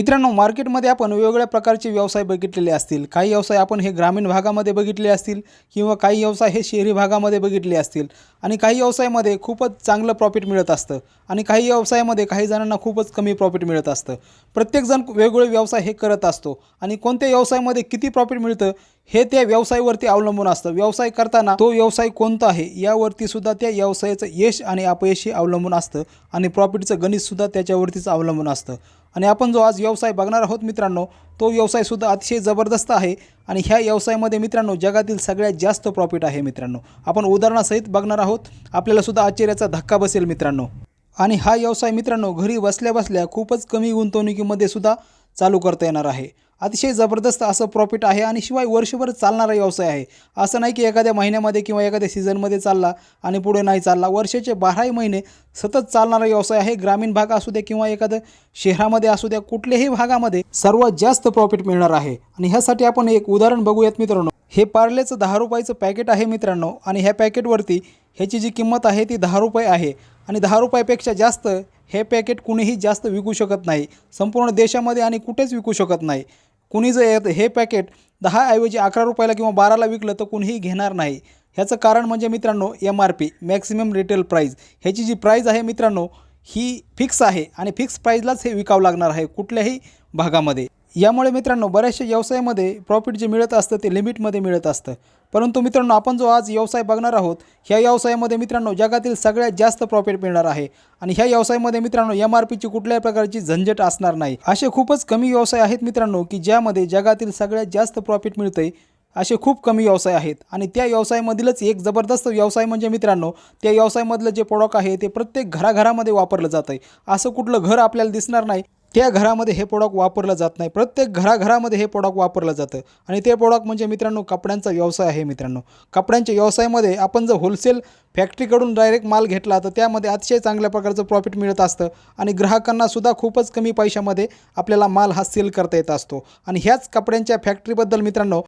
मित्रांनो मार्केटमध्ये आपण वेगवेगळ्या प्रकारचे व्यवसाय बघितलेले असतील. काही व्यवसाय आपण हे ग्रामीण भागामध्ये बघितले असतील किंवा काही व्यवसाय हे शहरी भागामध्ये बघितले असतील. आणि काही व्यवसायामध्ये खूपच चांगलं प्रॉफिट मिळत असतं. आणि काही व्यवसायामध्ये काही जणांना खूपच कमी प्रॉफिट मिळत असतं. प्रत्येकजण वेगवेगळे व्यवसाय हे करत असतो. आणि कोणत्या व्यवसायामध्ये किती प्रॉफिट मिळतं हे त्या व्यवसायावरती अवलंबून असतं. व्यवसाय करताना तो व्यवसाय कोणता आहे यावरती सुद्धा त्या व्यवसायाचं यश आणि अपयश हे अवलंबून असतं. आणि प्रॉफिटचं गणितसुद्धा त्याच्यावरतीच अवलंबून असतं. आणि आपण जो आज व्यवसाय बघणार आहोत मित्रांनो तो व्यवसायसुद्धा अतिशय जबरदस्त आहे आणि ह्या व्यवसायामध्ये मित्रांनो जगातील सगळ्यात जास्त प्रॉफिट आहे मित्रांनो. आपण उदाहरणासहित बघणार आहोत आपल्यालासुद्धा आश्चर्याचा धक्का बसेल मित्रांनो. आणि हा व्यवसाय मित्रांनो घरी बसल्या बसल्या खूपच कमी गुंतवणुकीमध्ये सुद्धा चालू करता येणार आहे. अतिशय जबरदस्त असं प्रॉफिट आहे आणि शिवाय वर्षभर चालणारा व्यवसाय आहे. असं नाही की एखाद्या महिन्यामध्ये किंवा एखाद्या सीझनमध्ये चालला आणि पुढे नाही चालला. वर्षाचे बाराही महिने सतत चालणारा व्यवसाय आहे. ग्रामीण भाग असू द्या किंवा एखादं शहरामध्ये असू द्या कुठल्याही भागामध्ये सर्वात जास्त प्रॉफिट मिळणार आहे. आणि ह्यासाठी आपण एक उदाहरण बघूयात मित्रांनो. हे पार्लेचं दहा रुपयाचं पॅकेट आहे मित्रांनो. आणि ह्या पॅकेटवरती ह्याची जी किंमत आहे ती दहा रुपये आहे. आणि दहा रुपयापेक्षा जास्त हे पॅकेट कुणीही जास्त विकू शकत नाही. संपूर्ण देशामध्ये आणि कुठेच विकू शकत नाही. कुणी जर हे- हे पॅकेट दहाऐवजी अकरा रुपयाला किंवा बाराला विकलं तर कुणीही घेणार नाही. ह्याचं कारण म्हणजे मित्रांनो M R P maximum retail price ह्याची जी प्राईज आहे मित्रांनो ही फिक्स आहे आणि फिक्स प्राईजलाच हे विकावं लागणार आहे कुठल्याही भागामध्ये. यामुळे मित्रांनो बऱ्याचशा व्यवसायामध्ये प्रॉफिट जे मिळत असतं ते लिमिटमध्ये मिळत असतं. परंतु मित्रांनो आपण जो आज व्यवसाय बघणार आहोत ह्या व्यवसायामध्ये मित्रांनो जगातील सगळ्यात जास्त प्रॉफिट मिळणार आहे. आणि ह्या व्यवसायामध्ये मित्रांनो एम आर पीची कुठल्याही प्रकारची झंझट असणार नाही. असे खूपच कमी व्यवसाय आहेत मित्रांनो की ज्यामध्ये जगातील सगळ्यात जास्त प्रॉफिट मिळतंय असे खूप कमी व्यवसाय आहेत. आणि त्या व्यवसायामधीलच एक जबरदस्त व्यवसाय म्हणजे मित्रांनो त्या व्यवसायामधलं जे प्रोडक्ट आहे ते प्रत्येक घराघरामध्ये वापरलं जातं आहे असं कुठलं घर आपल्याला दिसणार नाही त्या घरामध्ये हे प्रोडक्ट वापरलं जात नाही. प्रत्येक घराघरामध्ये हे प्रोडक्ट वापरलं जातं. आणि ते प्रोडक्ट म्हणजे मित्रांनो कपड्यांचा व्यवसाय आहे मित्रांनो. कपड्यांच्या व्यवसायामध्ये आपण जर होलसेल फॅक्टरीकडून डायरेक्ट माल घेतला तर त्यामध्ये अतिशय चांगल्या प्रकारचं प्रॉफिट मिळत असतं. आणि ग्राहकांनासुद्धा खूपच कमी पैशामध्ये आपल्याला माल हा सेल करता येत असतो. आणि ह्याच कपड्यांच्या फॅक्टरीबद्दल मित्रांनो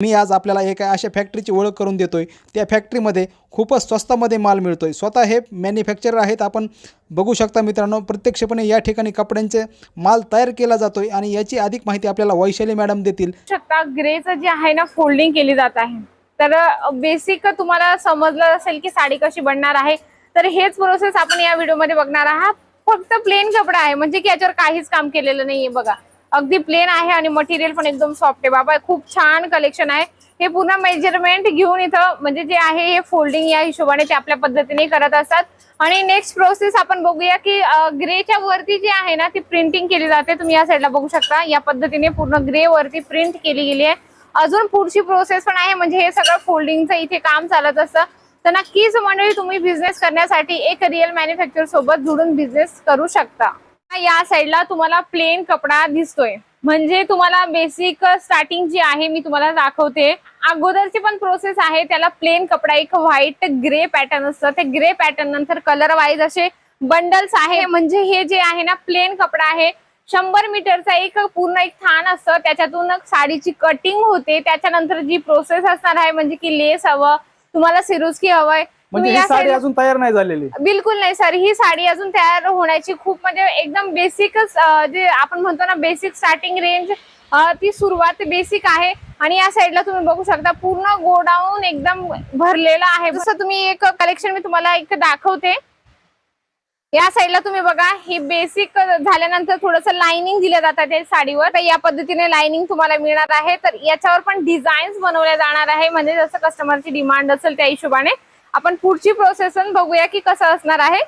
मी आज आपल्याला एका अशा फॅक्टरीची ओळख करून देतोय. त्या फॅक्टरीमध्ये खूपच स्वस्तामध्ये माल मिळतोय. स्वतः हे मॅन्युफॅक्चरर आहेत. आपण बघू शकता मित्रांनो प्रत्यक्षपणे या ठिकाणी कपड्यांचे माल तयार केला जातोय आणि याची अधिक माहिती आपल्याला वैशाली मॅडम देतील. शकता ग्रेचं जे आहे ना फोल्डिंग केली जात आहे. तर बेसिक तुम्हाला समजलं असेल की साडी कशी बनणार आहे. तर हेच प्रोसेस आपण या व्हिडिओमध्ये बघणार आहात. फक्त प्लेन कपडा आहे. म्हणजे की याच्यावर काहीच काम केलेलं नाहीये बघा. अगदी प्लेन आहे आणि मटेरियल पण एकदम सॉफ्ट आहे. बाबा खूप छान कलेक्शन आहे. हे पूर्ण मेजरमेंट घेऊन इथं म्हणजे जे आहे हे फोल्डिंग या हिशोबाने ते आपल्या पद्धतीने करत असतात. आणि नेक्स्ट प्रोसेस आपण बघूया की ग्रेच्या वरती जी आहे ना ती प्रिंटिंग केली जाते. तुम्ही या साईडला बघू शकता. या पद्धतीने पूर्ण ग्रे वरती प्रिंट केली गेली आहे. अजून पुढची प्रोसेस पण आहे. म्हणजे हे सगळं फोल्डिंगचं इथे काम चालत असतं. तर नक्कीच मंडळी तुम्ही बिझनेस करण्यासाठी एक रिअल मॅन्युफॅक्चर सोबत जुडून बिझनेस करू शकता. या साईडला तुम्हाला प्लेन कपडा दिसतोय. म्हणजे तुम्हाला बेसिक स्टार्टिंग जी आहे मी तुम्हाला दाखवते. अगोदरची पण प्रोसेस आहे त्याला प्लेन कपडा एक व्हाईट ग्रे पॅटर्न असतं. ते ग्रे पॅटर्न नंतर कलर वाईज असे बंडल्स आहे. म्हणजे हे जे आहे ना प्लेन कपडा आहे. शंभर मीटरचा एक पूर्ण एक थान असतं. त्याच्यातून साडीची कटिंग होते. त्याच्यानंतर जी प्रोसेस असणार आहे म्हणजे की लेस हवं तुम्हाला सिरुस्की हवंय म्हणजे ही या साडी अजून तयार नाही झालेली. बिलकुल नाही सर ही साडी अजून तयार होण्याची खूप म्हणजे एकदम बेसिकच जे आपण म्हणतो ना बेसिक स्टार्टिंग रेंज ती सुरुवात बेसिक आहे. आणि या साईडला तुम्ही बघू शकता पूर्ण गोडाऊन एकदम भरलेलं आहे. जसं तुम्ही एक कलेक्शन मी तुम्हाला एक दाखवते. या साईडला तुम्ही बघा ही बेसिक झाल्यानंतर थोडंसं लाइनिंग दिलं जातात त्या साडीवर. तर या पद्धतीने लाइनिंग तुम्हाला मिळणार आहे. तर याच्यावर पण डिझाईन्स बनवल्या जाणार आहे. म्हणजे जसं कस्टमरची डिमांड असेल त्या हिशोबाने. आपण पुढची प्रोसेस बघूया की कसं असणार आहे.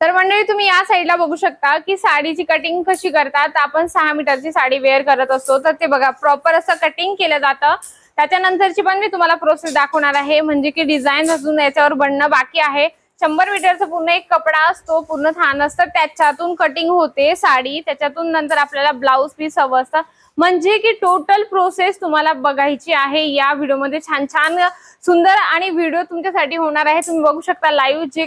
तर मंडळी तुम्ही या साईडला बघू शकता की साडीची कटिंग कशी करतात. आपण सहा मीटरची साडी वेअर करत असतो. तर ते बघा प्रॉपर असं कटिंग केलं जातं. त्याच्यानंतरची पण मी तुम्हाला प्रोसेस दाखवणार आहे. म्हणजे की डिझाईन अजून याच्यावर बनणं बाकी आहे. शंभर मीटरचा पूर्ण एक कपडा असतो पूर्ण थान असतं. त्याच्यातून कटिंग होते साडी त्याच्यातून नंतर आपल्याला ब्लाऊज पीस हवं असतं. म्हणजे की टोटल प्रोसेस तुम्हाला बघायची आहे या व्हिडिओमध्ये छान छान सुंदर आणि व्हिडिओ तुमच्यासाठी होणार आहे. तुम्ही बघू शकता लाईव्ह जे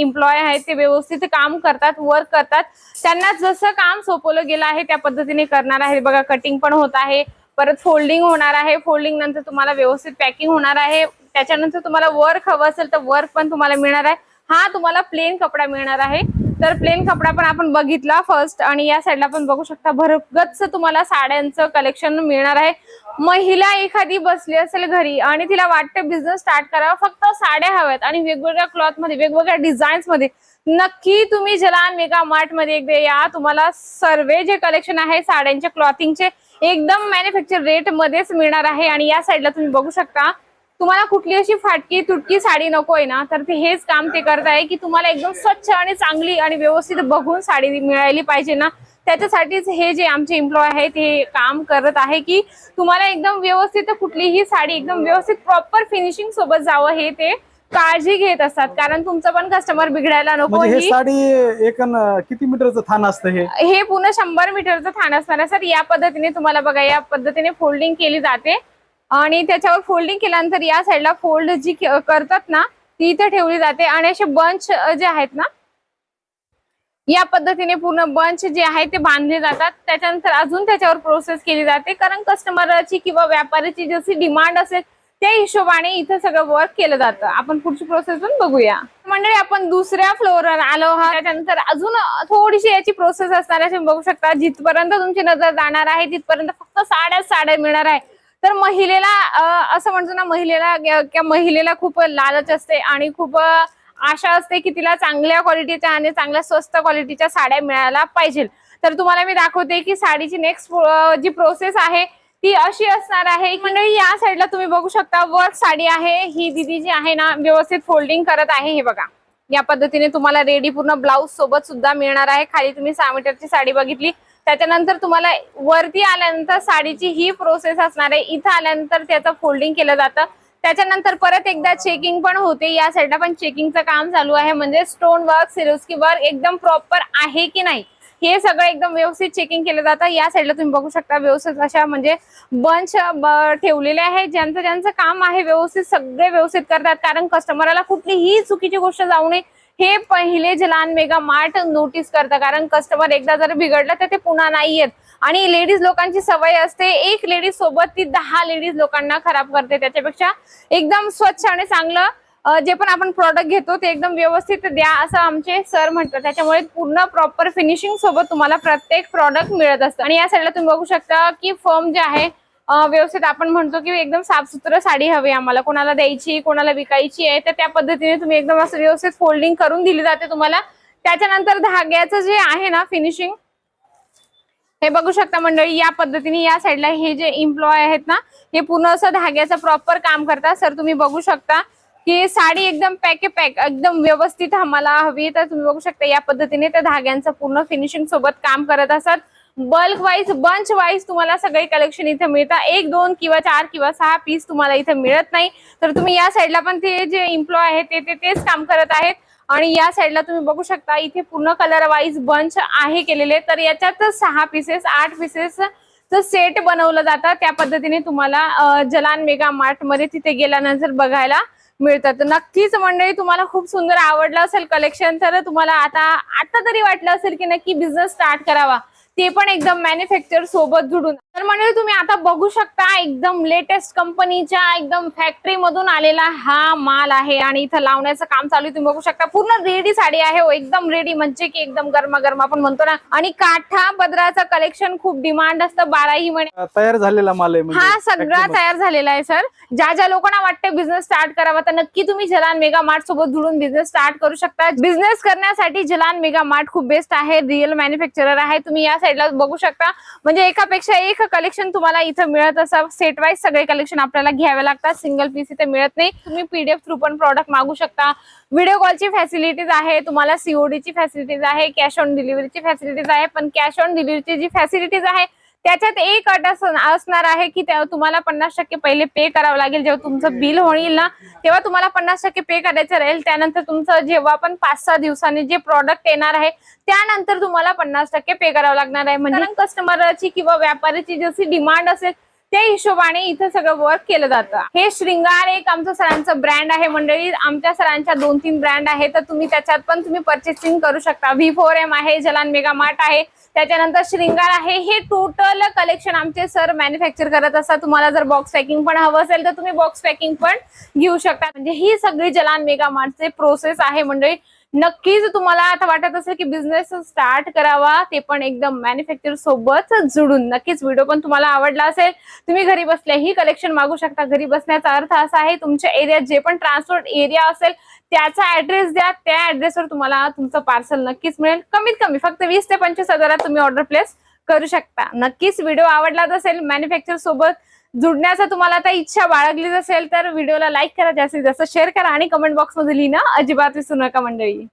एम्प्लॉय आहेत ते व्यवस्थित काम करतात वर्क करतात. त्यांना जसं काम सोपवलं गेलं आहे त्या पद्धतीने करणार आहे बघा कटिंग पण होत आहे. परत फोल्डिंग होणार आहे. फोल्डिंग नंतर तुम्हाला व्यवस्थित पॅकिंग होणार आहे. त्याच्यानंतर तुम्हाला वर्क हवं असेल तर वर्क पण तुम्हाला मिळणार आहे. हा तुम्हाला प्लेन कपडा मिळणार आहे. तर प्लेन कपडा पण आपण बघितला फर्स्ट आणि या साईडला पण बघू शकता. भरगत तुम्हाला साड्यांचं कलेक्शन मिळणार आहे. महिला एखादी बसली असेल घरी आणि तिला वाटतं बिझनेस स्टार्ट करावा फक्त साड्या हव्यात आणि वेगवेगळ्या क्लॉथमध्ये वेगवेगळ्या डिझाईन्समध्ये. नक्की तुम्ही जलान मेगा मार्टमध्ये एकदा या. तुम्हाला सर्वे जे कलेक्शन आहे साड्यांचे क्लॉथिंगचे एकदम मॅन्युफॅक्चर रेट मध्येच मिळणार आहे. आणि या साईडला तुम्ही बघू शकता. तुम्हाला कुठली अशी फाटकी तुटकी साडी नकोय ना तर ते हेच काम ते करत आहे की तुम्हाला एकदम स्वच्छ आणि चांगली आणि व्यवस्थित बघून साडी मिळाली पाहिजे ना. त्याच्यासाठीच हे जे आमचे एम्प्लॉय आहेत हे काम करत आहे की तुम्हाला एकदम व्यवस्थित कुठलीही साडी एकदम व्यवस्थित प्रॉपर फिनिशिंग सोबत जावं हे ते काळजी घेत असतात. कारण तुमचं पण कस्टमर बिघडायला नको म्हणजे हे साडी एक किती मीटरचं थान असतं हे? हे पूर्ण शंभर मीटरचं थान असणार सर या पद्धतीने तुम्हाला बघा या पद्धतीने फोल्डिंग केली जाते. आणि त्याच्यावर फोल्डिंग केल्यानंतर या साईडला फोल्ड जी करतात ना ती इथे ठेवली जाते. आणि असे बंच जे आहेत ना या पद्धतीने पूर्ण बंच जे आहे ते बांधले जातात. त्याच्यानंतर अजून त्याच्यावर प्रोसेस केली जाते. कारण कस्टमरची किंवा व्यापाऱ्याची जशी डिमांड असेल त्या हिशोबाने इथं सगळं वर्क केलं जातं. आपण पुढची प्रोसेस पण बघूया. मंडळी आपण दुसऱ्या फ्लोअरवर आलो आहात. त्याच्यानंतर अजून थोडीशी याची प्रोसेस असणार आहे. तुम्ही बघू शकता जिथपर्यंत तुमची नजर जाणार आहे तिथपर्यंत फक्त साड्याच साड्या मिळणार आहे. तर महिलेला असं म्हणतो ना महिलेला किंवा महिलेला खूप लालच असते आणि खूप आशा असते की तिला चांगल्या क्वालिटीच्या आणि चांगल्या स्वस्त क्वालिटीच्या साड्या मिळायला पाहिजे. तर तुम्हाला मी दाखवते की साडीची नेक्स्ट जी प्रोसेस आहे ती अशी असणार आहे मंडळी या साईडला तुम्ही बघू शकता वर्क साडी आहे ही दिदी जी आहे ना व्यवस्थित फोल्डिंग करत आहे हे बघा. या पद्धतीने तुम्हाला रेडी पूर्ण ब्लाऊज सोबत सुद्धा मिळणार आहे. खाली तुम्ही सहा मीटरची साडी बघितली त्याच्यानंतर तुम्हाला वरती आल्यानंतर साडीची ही प्रोसेस असणार आहे. इथं आल्यानंतर त्याचं फोल्डिंग केलं जातं. त्याच्यानंतर परत एकदा चेकिंग पण होते. या साईडला पण चेकिंगचं काम चालू आहे. म्हणजे स्टोन वर्क सिरोस्की वर्क एकदम प्रॉपर आहे की नाही? हे सगळं एकदम व्यवस्थित चेकिंग केलं जातं. या साईडला तुम्ही बघू शकता व्यवस्थित अशा म्हणजे बंच ठेवलेले आहे ज्यांचं ज्यांचं काम आहे व्यवस्थित सगळे व्यवस्थित करतात. कारण कस्टमरला कुठलीही चुकीची गोष्ट जाऊ नये. हे पहिले जलान मेगा मार्ट नोटीस करतं. कारण कस्टमर एकदा जर बिघडलं तर ते पुन्हा नाही येत. आणि लेडीज लोकांची सवय असते एक लेडीज सोबत ती दहा लेडीज लोकांना खराब करते. त्याच्यापेक्षा एकदम स्वच्छ आणि चांगलं जे पण आपण प्रॉडक्ट घेतो ते एकदम व्यवस्थित द्या असं आमचे सर म्हणतात. त्याच्यामुळे पूर्ण प्रॉपर फिनिशिंग सोबत तुम्हाला प्रत्येक प्रॉडक्ट मिळत असतं. आणि या साईडला तुम्ही बघू शकता की फर्म जे आहे व्यवस्थित आपण म्हणतो की एकदम साफसुथरं साडी हवी आम्हाला. कोणाला द्यायची कोणाला विकायची आहे तर त्या पद्धतीने तुम्ही एकदम असं व्यवस्थित फोल्डिंग करून दिली जाते तुम्हाला. त्याच्यानंतर धाग्याचं जे आहे ना फिनिशिंग हे बघू शकता मंडळी या पद्धतीने या साईडला हे जे एम्प्लॉय आहेत ना हे पूर्ण असं धाग्याचं प्रॉपर काम करतात. सर तुम्ही बघू शकता की साडी एकदम पॅके पॅक एकदम व्यवस्थित आम्हाला हवी तर तुम्ही बघू शकता या पद्धतीने त्या धाग्यांचं पूर्ण फिनिशिंग सोबत काम करत असतात बल्क वाईज बंच वाईज तुम्हाला सगळे कलेक्शन इथे मिळतात. एक दोन किंवा चार किंवा सहा पीस तुम्हाला इथे मिळत नाही. तर तुम्ही या साईडला पण ते जे इम्प्लॉय आहेत ते ते तेच काम करत आहेत. आणि या साईडला तुम्ही बघू शकता इथे पूर्ण कलर वाईज बंच आहे केलेले. तर याच्यात सहा पीसेस आठ पीसेस सेट बनवलं जातं. त्या पद्धतीने तुम्हाला जलान मेगा मार्टमध्ये तिथे गेल्यानंतर बघायला मिळतात. नक्कीच मंडळी तुम्हाला खूप सुंदर आवडलं असेल कलेक्शन तर तुम्हाला आता आता तरी वाटलं असेल की नक्की बिझनेस स्टार्ट करावा. ते पण एकदम मॅन्युफॅक्चर सोबत जुडून. तर म्हणजे तुम्ही आता बघू शकता एकदम लेटेस्ट कंपनीच्या एकदम फॅक्टरी मधून आलेला हा माल आहे आणि इथं लावण्याचं काम चालू तुम्ही बघू शकता पूर्ण रेडी साडी आहे हो एकदम रेडी म्हणजे की एकदम गरमागरम आपण म्हणतो ना. आणि काठा पदराचं कलेक्शन खूप डिमांड असतं बाराही महिने तयार झालेला माल आहे म्हणजे हा सगळा. तयार झालेला आहे सर. ज्या ज्या लोकांना वाटते बिझनेस स्टार्ट करावा तर नक्की तुम्ही जलान मेगा मार्ट सोबत जुळून बिझनेस स्टार्ट करू शकता. बिझनेस करण्यासाठी जलान मेगा मार्ट खूप बेस्ट आहे रिअल मॅन्युफॅक्चरर आहे. तुम्ही या साईडला बघू शकता. म्हणजे एकापेक्षा एक कलेक्शन तुम्हाला इथं मिळत असं सेट वाईज सगळे कलेक्शन आपल्याला घ्यावे लागतात. सिंगल पीस इथे मिळत नाही. तुम्ही पीडीएफ थ्रू पण प्रॉडक्ट मागू शकता. व्हिडिओ कॉलची फॅसिलिटीज आहे. तुम्हाला सीओडीची फॅसिलिटीज आहे. कॅश ऑन डिलिव्हरीची फॅसिलिटीज आहे. पण कॅश ऑन डिलिव्हरीची जी फॅसिलिटीज आहे त्याच्यात एक अट असणार आहे की तुम्हाला पन्नास टक्के पहिले पे करावं लागेल. जेव्हा तुमचं बिल होईल ना तेव्हा तुम्हाला पन्नास टक्के पे करायचं राहील. त्यानंतर तुमचं जेव्हा पण पाच सहा दिवसांनी जे प्रॉडक्ट येणार आहे त्यानंतर तुम्हाला पन्नास टक्के पे करावं लागणार आहे. म्हणजे कस्टमरची किंवा व्यापाऱ्याची जशी डिमांड असेल त्या हिशोबाने इथं सगळं वर्क केलं जातं. हे श्रृंगार एक आमचं सरांचं ब्रँड आहे. मंडळी आमच्या सरांच्या दोन तीन ब्रँड आहे तर तुम्ही त्याच्यात पण तुम्ही परचेसिंग करू शकता. व्ही फोर एम आहे जलान मेगा मार्ट आहे. त्याच्यानंतर श्रृंगार आहे. हे टोटल कलेक्शन आमचे सर मॅन्युफॅक्चर करत असतात. तुम्हाला जर बॉक्स पॅकिंग पण हवं असेल तर तुम्ही बॉक्स पॅकिंग पण घेऊ शकता. म्हणजे ही सगळी जलान मेगा मार्टचे प्रोसेस आहे मंडळी. नक्कीच तुम्हाला आता वाटत असेल की बिझनेस स्टार्ट करावा ते पण एकदम मॅन्युफॅक्चर सोबत जुडून नक्कीच व्हिडिओ पण तुम्हाला आवडला असेल. तुम्ही घरी बसल्याही कलेक्शन मागू शकता. घरी बसण्याचा अर्थ असा आहे तुमच्या एरियात जे पण ट्रान्सपोर्ट एरिया असेल त्याचा ऍड्रेस द्या. त्या ऍड्रेसवर तुम्हाला तुमचं पार्सल नक्कीच मिळेल. कमीत कमी फक्त वीस ते पंचवीस हजारात तुम्ही ऑर्डर प्लेस करू शकता. नक्कीच व्हिडिओ आवडलाच असेल मॅन्युफॅक्चर सोबत जुडण्याचा तुम्हाला आता इच्छा बाळगलीच असेल तर व्हिडिओला लाईक करा. जास्तीत जास्त शेअर करा आणि कमेंट बॉक्समध्ये लिहिणं अजिबात विसरू नका मंडळी.